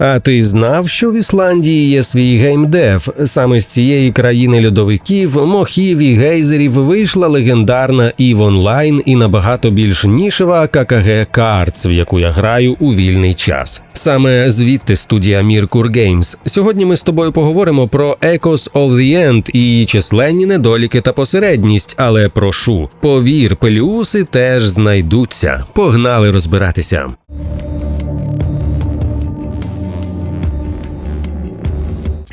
А ти знав, що в Ісландії є свій геймдев? Саме з цієї країни льодовиків, мохів і гейзерів вийшла легендарна EVE Online і набагато більш нішева ККГ Cards, в яку я граю у вільний час. Саме звідти студія Mirkur Games. Сьогодні ми з тобою поговоримо про Echoes of the End і її численні недоліки та посередність, але прошу, повір, пеліуси теж знайдуться. Погнали розбиратися.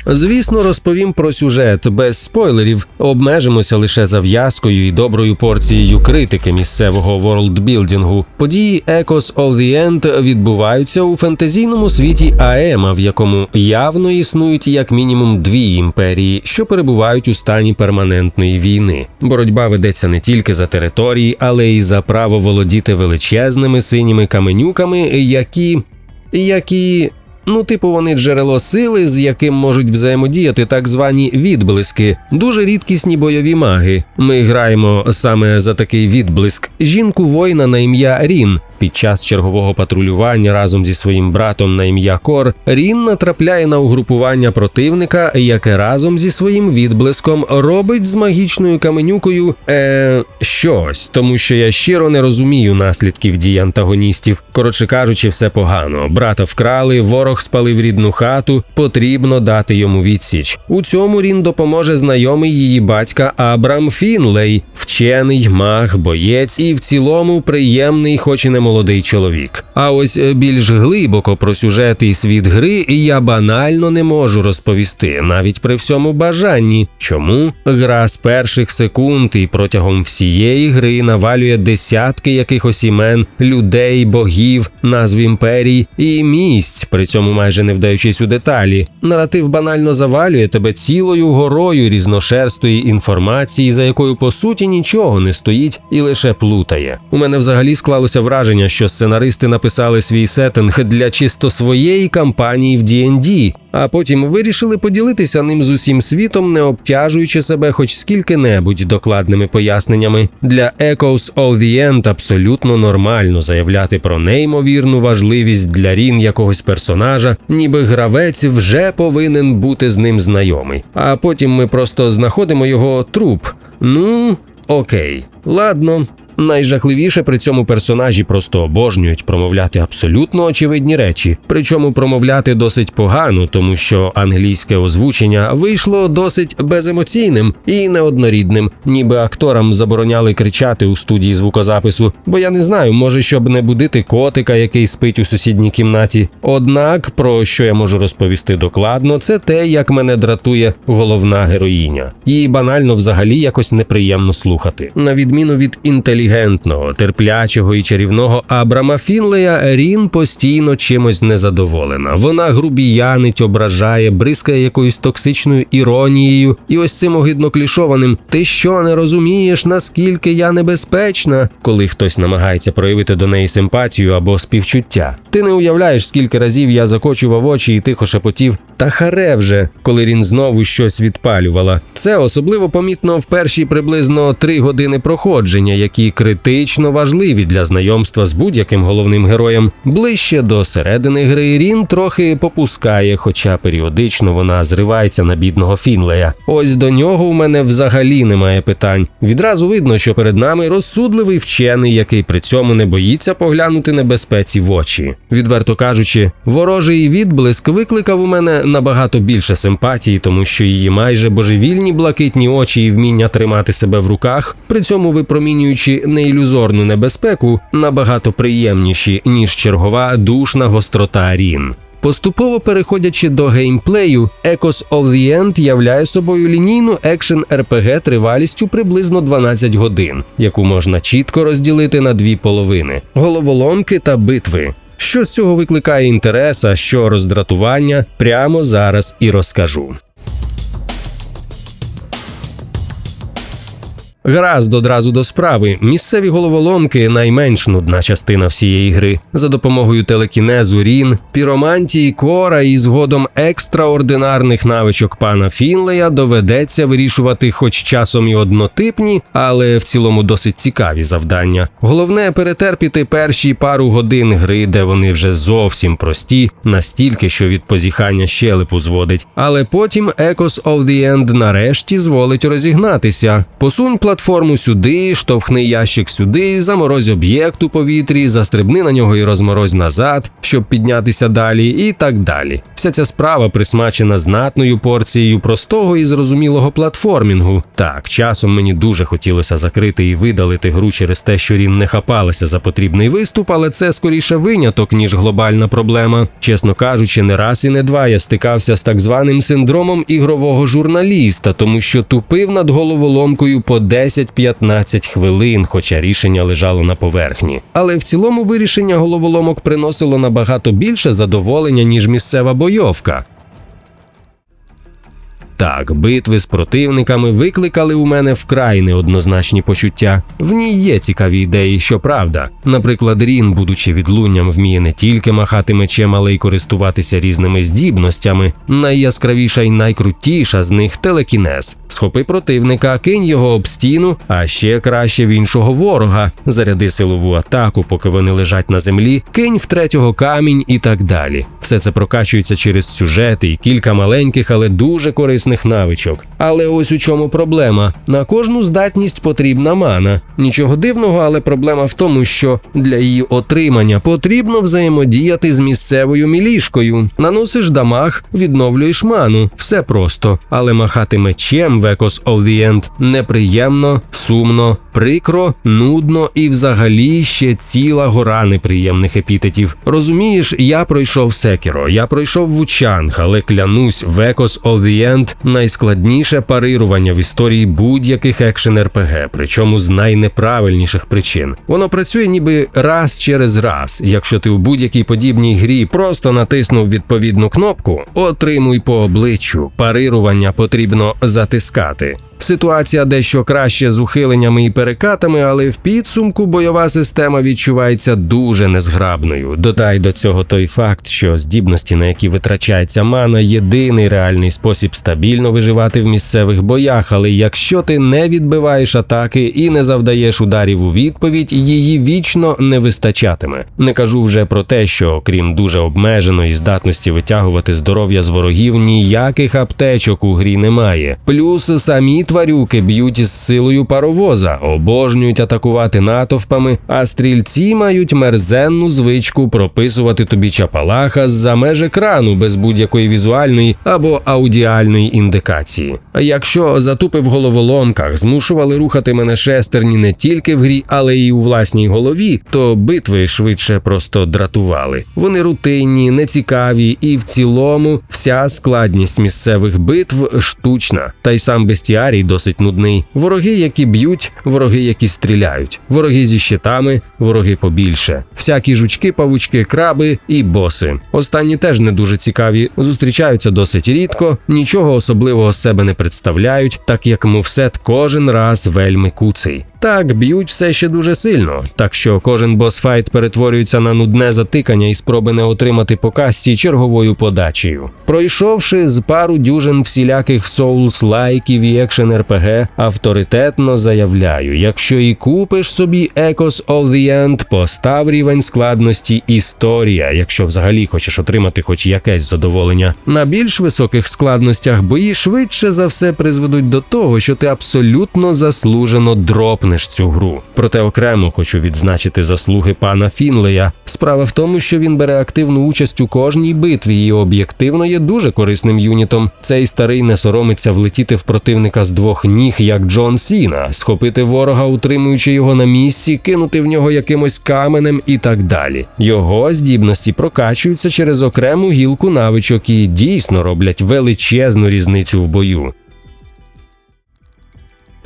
Звісно, розповім про сюжет без спойлерів. Обмежимося лише зав'язкою і доброю порцією критики місцевого ворлдбілдингу. Події Echoes of the End відбуваються у фентезійному світі Аема, в якому явно існують як мінімум дві імперії, що перебувають у стані перманентної війни. Боротьба ведеться не тільки за території, але й за право володіти величезними синіми каменюками, які. які. Ну, типу, вони джерело сили, з яким можуть взаємодіяти так звані відблиски, дуже рідкісні бойові маги. Ми граємо саме за такий відблиск жінку воїна на ім'я Рін. Під час чергового патрулювання разом зі своїм братом на ім'я Кор Рін натрапляє на угрупування противника, яке разом зі своїм відблиском робить з магічною каменюкою е, щось, тому що я щиро не розумію наслідків дій антагоністів. Коротше кажучи, все погано. Брата вкрали, ворог спалив рідну хату, потрібно дати йому відсіч. У цьому Рін допоможе знайомий її батька Абрам Фінлей, вчений, маг, боєць і в цілому приємний, хоч і не молодий чоловік. А ось е, більш глибоко про сюжет і світ гри я банально не можу розповісти, навіть при всьому бажанні. Чому гра з перших секунд і протягом всієї гри навалює десятки якихось імен, людей, богів, назв імперій і місць, при цьому майже не вдаючись у деталі. Наратив банально завалює тебе цілою горою різношерстої інформації, за якою по суті нічого не стоїть і лише плутає. У мене взагалі склалося враження, що сценаристи написали свій сеттинг для чисто своєї кампанії в D&D, а потім вирішили поділитися ним з усім світом, не обтяжуючи себе хоч скільки-небудь докладними поясненнями. Для Echoes of the End абсолютно нормально заявляти про неймовірну важливість для Рін якогось персонажа, ніби гравець вже повинен бути з ним знайомий. А потім ми просто знаходимо його труп. Ну, окей, ладно. Найжахливіше при цьому персонажі просто обожнюють промовляти абсолютно очевидні речі, причому промовляти досить погано, тому що англійське озвучення вийшло досить беземоційним і неоднорідним, ніби акторам забороняли кричати у студії звукозапису, бо я не знаю, може, щоб не будити котика, який спить у сусідній кімнаті. Однак, про що я можу розповісти докладно, це те, як мене дратує головна героїня. Її банально взагалі якось неприємно слухати, на відміну від інтелігентності інтелігентного, терплячого і чарівного Абрама Фінлея Рін постійно чимось незадоволена. Вона грубіянить, ображає, бризкає якоюсь токсичною іронією, і ось цим огидно клішованим Ти що не розумієш, наскільки я небезпечна, коли хтось намагається проявити до неї симпатію або співчуття. Ти не уявляєш, скільки разів я закочував очі і тихо шепотів та харе вже, коли Рін знову щось відпалювала. Це особливо помітно в перші приблизно три години проходження, які критично важливі для знайомства з будь-яким головним героєм. Ближче до середини гри Рін трохи попускає, хоча періодично вона зривається на бідного Фінлея. Ось до нього у мене взагалі немає питань. Відразу видно, що перед нами розсудливий вчений, який при цьому не боїться поглянути небезпеці в очі. Відверто кажучи, ворожий відблиск викликав у мене набагато більше симпатії, тому що її майже божевільні блакитні очі і вміння тримати себе в руках, при цьому випромінюючи неілюзорну небезпеку, набагато приємніші ніж чергова душна гострота Рін. Поступово переходячи до геймплею, Echoes of the End являє собою лінійну екшен RPG тривалістю приблизно 12 годин, яку можна чітко розділити на дві половини: головоломки та битви. Що з цього викликає інтерес, що роздратування, прямо зараз і розкажу. Гаразд одразу до справи. Місцеві головоломки найменш нудна частина всієї гри. За допомогою телекінезу, рін, піромантії, кора і згодом екстраординарних навичок пана Фінлея доведеться вирішувати, хоч часом і однотипні, але в цілому досить цікаві завдання. Головне перетерпіти перші пару годин гри, де вони вже зовсім прості, настільки, що від позіхання щелепу зводить. Але потім Echoes of the End нарешті зволить розігнатися. Посунь платформу сюди, штовхни ящик сюди, заморозь об'єкт у повітрі, застрибни на нього і розморозь назад, щоб піднятися далі, і так далі. Вся ця справа присмачена знатною порцією простого і зрозумілого платформінгу. Так, часом мені дуже хотілося закрити і видалити гру через те, що Рін не хапалася за потрібний виступ, але це скоріше виняток, ніж глобальна проблема. Чесно кажучи, не раз і не два я стикався з так званим синдромом ігрового журналіста, тому що тупив над головоломкою по 10-15 хвилин, хоча рішення лежало на поверхні. Але в цілому вирішення головоломок приносило набагато більше задоволення, ніж місцева бойовка. Так, битви з противниками викликали у мене вкрай неоднозначні почуття. В ній є цікаві ідеї, щоправда. Наприклад, Рін, будучи відлунням, вміє не тільки махати мечем, але й користуватися різними здібностями. Найяскравіша й найкрутіша з них телекінез. Схопи противника, кинь його об стіну, а ще краще в іншого ворога. Заряди силову атаку, поки вони лежать на землі, кинь в третього камінь і так далі. Все це прокачується через сюжети і кілька маленьких, але дуже корисних навичок. Але ось у чому проблема: на кожну здатність потрібна мана. Нічого дивного, але проблема в тому, що для її отримання потрібно взаємодіяти з місцевою мілішкою. Наносиш дамаг, відновлюєш ману. Все просто. Але махати мечем в Echoes of the End неприємно, сумно, прикро, нудно і взагалі ще ціла гора неприємних епітетів. Розумієш, я пройшов Секіро, я пройшов Вучанг, але клянусь, в Echoes of the End найскладніше парирування в історії будь-яких екшен РПГ, причому з найнеправильніших причин. Воно працює ніби раз через раз. Якщо ти у будь-якій подібній грі просто натиснув відповідну кнопку, отримуй по обличчю. Парирування потрібно затискати. Ситуація дещо краще з ухиленнями і перекатами, але в підсумку бойова система відчувається дуже незграбною. Додай до цього той факт, що здібності, на які витрачається мана, єдиний реальний спосіб стабільно виживати в місцевих боях. Але якщо ти не відбиваєш атаки і не завдаєш ударів у відповідь, її вічно не вистачатиме. Не кажу вже про те, що крім дуже обмеженої здатності витягувати здоров'я з ворогів, ніяких аптечок у грі немає. Плюс самі тварюки б'ють із силою паровоза, обожнюють атакувати натовпами, а стрільці мають мерзенну звичку прописувати тобі чапалаха з-за меж екрану без будь-якої візуальної або аудіальної індикації. Якщо затупи в головоломках змушували рухати мене шестерні не тільки в грі, але й у власній голові, то битви швидше просто дратували. Вони рутинні, нецікаві, і в цілому вся складність місцевих битв штучна, та й сам бестіарій досить нудний. Вороги, які б'ють, вороги, які стріляють, вороги зі щитами, вороги побільше, всякі жучки, павучки, краби і боси. Останні теж не дуже цікаві, зустрічаються досить рідко, нічого особливого з себе не представляють, так як мувсет кожен раз вельми куций. Так, б'ють все ще дуже сильно, так що кожен босфайт перетворюється на нудне затикання і спроби не отримати по касті черговою подачею. Пройшовши з пару дюжин всіляких соулс лайків і екшен РПГ, авторитетно заявляю: якщо і купиш собі Echoes of the End, постав рівень складності історія, якщо взагалі хочеш отримати хоч якесь задоволення. На більш високих складностях бої швидше за все призведуть до того, що ти абсолютно заслужено дропнеш цю гру. Проте окремо хочу відзначити заслуги пана Фінлея. Справа в тому, що він бере активну участь у кожній битві і об'єктивно є дуже корисним юнітом. Цей старий не соромиться влетіти в противника з двох ніг, як Джон Сіна, схопити ворога, утримуючи його на місці, кинути в нього якимось каменем і так далі. Його здібності прокачуються через окрему гілку навичок і дійсно роблять величезну різницю в бою.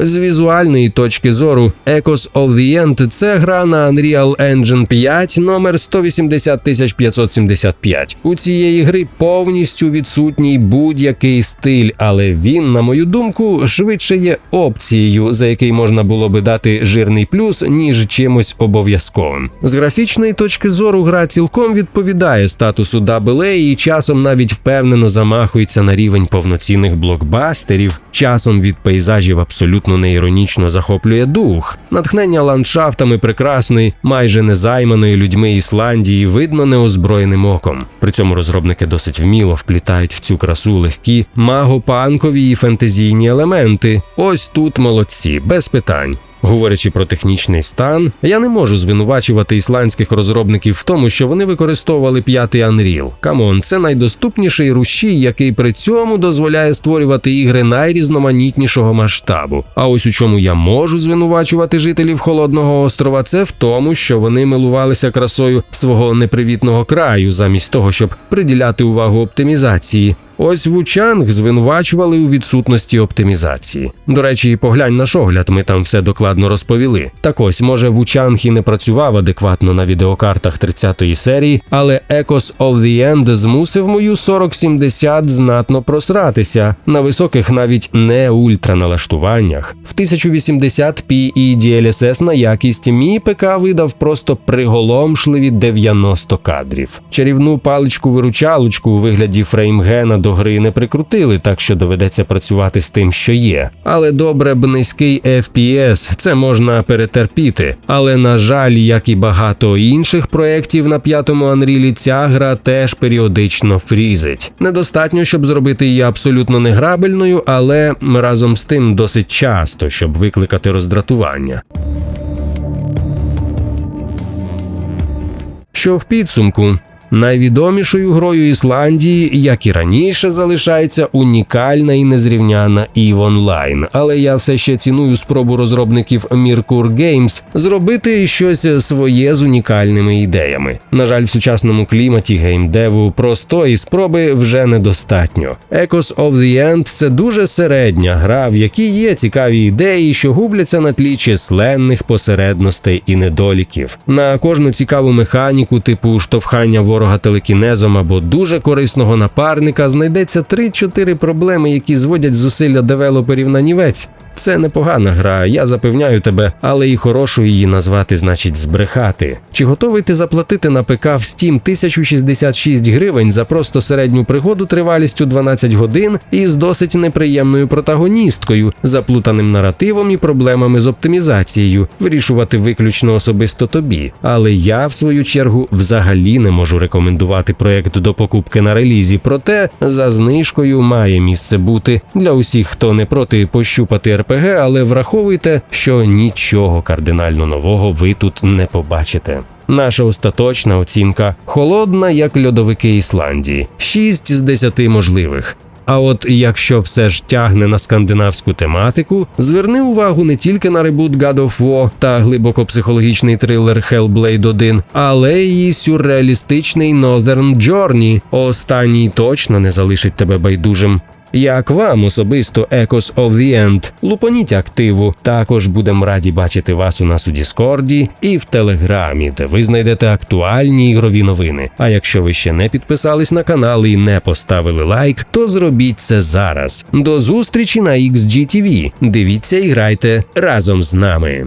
З візуальної точки зору, Echoes of the End – це гра на Unreal Engine 5 номер 180575. У цієї гри повністю відсутній будь-який стиль, але він, на мою думку, швидше є опцією, за який можна було би дати жирний плюс, ніж чимось обов'язковим. З графічної точки зору, гра цілком відповідає статусу AA і часом навіть впевнено замахується на рівень повноцінних блокбастерів. Часом від пейзажів абсолютно неіронічно захоплює дух. Натхнення ландшафтами прекрасної, майже незайманої людьми Ісландії видно неозброєним оком. При цьому розробники досить вміло вплітають в цю красу легкі маго-панкові і фентезійні елементи. Ось тут молодці, без питань. Говорячи про технічний стан, я не можу звинувачувати ісландських розробників в тому, що вони використовували п'ятий Unreal. Камон, це найдоступніший рушій, який при цьому дозволяє створювати ігри найрізноманітнішого масштабу. А ось у чому я можу звинувачувати жителів холодного острова, це в тому, що вони милувалися красою свого непривітного краю, замість того, щоб приділяти увагу оптимізації. Ось Вучанг звинувачували у відсутності оптимізації. До речі, поглянь наш огляд, ми там все докладно розповіли. Так ось, може, Вучанг і не працював адекватно на відеокартах 30-ї серії, але Echoes of the End змусив мою 4070 знатно просратися на високих навіть не ультраналаштуваннях. В 1080p і DLSS на якість мій ПК видав просто приголомшливі 90 кадрів. Чарівну паличку-виручалочку у вигляді фреймгена до гри не прикрутили, так що доведеться працювати з тим, що є. Але добре б низький FPS, це можна перетерпіти. Але на жаль, як і багато інших проєктів на п'ятому Unreal, ця гра теж періодично фрізить. Недостатньо, щоб зробити її абсолютно неграбельною, але разом з тим досить часто, щоб викликати роздратування. Що в підсумку Найвідомішою грою Ісландії, як і раніше, залишається унікальна і незрівняна EVE Online, але я все ще ціную спробу розробників Mirkur Games зробити щось своє з унікальними ідеями. На жаль, в сучасному кліматі геймдеву простої спроби вже недостатньо. Echoes of the End – це дуже середня гра, в якій є цікаві ідеї, що губляться на тлі численних посередностей і недоліків. На кожну цікаву механіку, типу штовхання ворога телекінезом або дуже корисного напарника, знайдеться 3-4 проблеми, які зводять зусилля девелоперів на нівець. Це непогана гра, я запевняю тебе, але і хорошу її назвати значить збрехати. Чи готовий ти заплатити на ПК в Steam 1066 гривень за просто середню пригоду тривалістю 12 годин і з досить неприємною протагоністкою, заплутаним наративом і проблемами з оптимізацією, вирішувати виключно особисто тобі. Але я, в свою чергу, взагалі не можу рекомендувати проект до покупки на релізі, проте за знижкою має місце бути для усіх, хто не проти пощупати РПГ, але враховуйте, що нічого кардинально нового ви тут не побачите. Наша остаточна оцінка холодна, як льодовики Ісландії, 6 з 10 можливих. А от якщо все ж тягне на скандинавську тематику, зверни увагу не тільки на ребут God of War та глибоко-психологічний трилер Hellblade 1, але й сюрреалістичний Northern Journey. Останній точно не залишить тебе байдужим. Як вам особисто Echoes of the End? Лупоніть активу. Також будемо раді бачити вас у нас у Діскорді і в Телеграмі, де ви знайдете актуальні ігрові новини. А якщо ви ще не підписались на канал і не поставили лайк, то зробіть це зараз. До зустрічі на XGTV. Дивіться і грайте разом з нами.